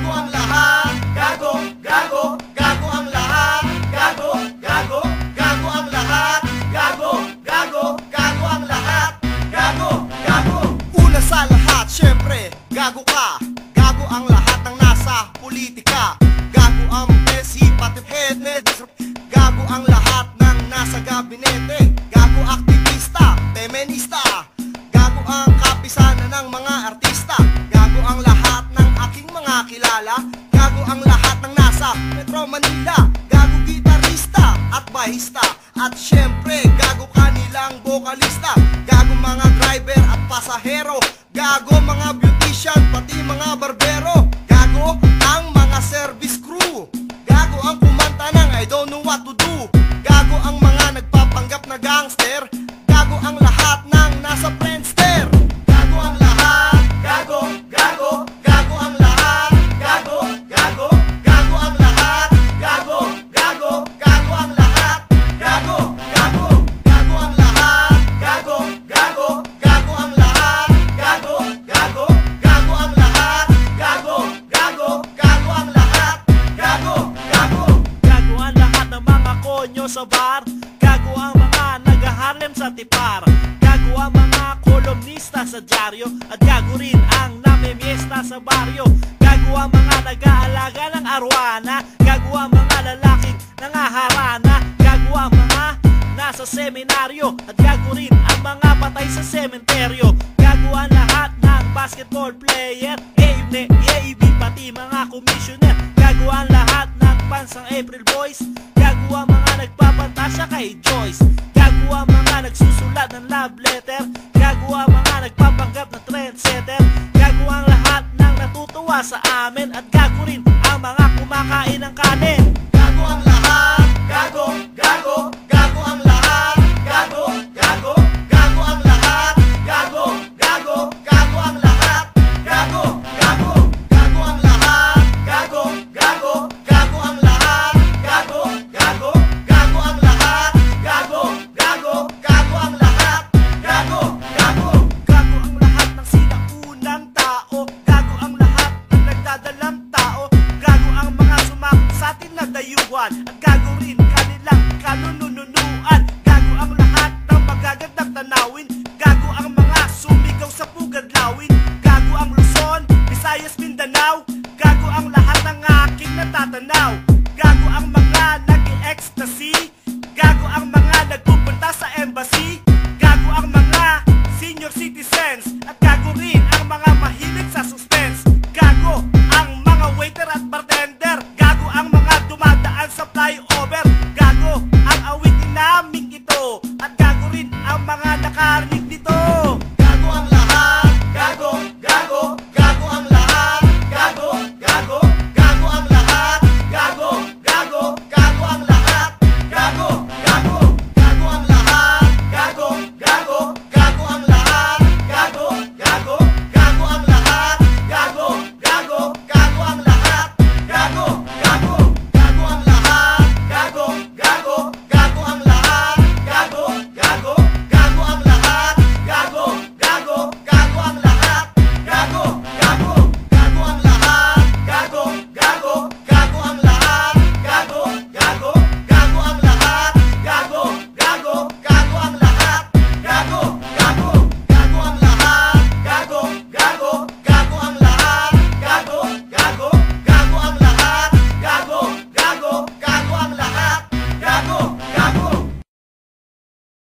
gago ang lahat. Gago, gago, gago ang lahat. Gago, gago, gago ang lahat. Gago, gago, gago sa lahat, syempre, gago ka. Gago ang lahat ng nasa politika. Gago ang presi, pati head Gago ang lahat ng nasa gabinete. Gago aktivista, feminista. Gago ang kapisanan ng mga artista aking mga kilala Gago ang lahat ng nasa Metro Manila. Gago gitarista at bahista At syempre, gago kanilang vokalista Gago mga driver at pasahero. Gago mga beautician, sa bar. Gago ang mga nagaharlem sa tipar. Gago ang mga kolumnista sa dyaryo. At gago rin ang namimiesta sa baryo. Gago ang mga nag-aalaga ng arwana. Gago ang mga lalaking nangaharana. Gago ang mga nasa seminaryo. At gago rin ang mga patay sa sementeryo. Gago ang lahat ng basketball player. AUNE, EAB, pati mga commissioner. Gago ang lahat ng pansang April Boys Gago ang mga nagpapantasya kay Joyce. Gago ang mga nagsusulat ng love letter. Gago ang mga nagpapanggap Gago ang mga nag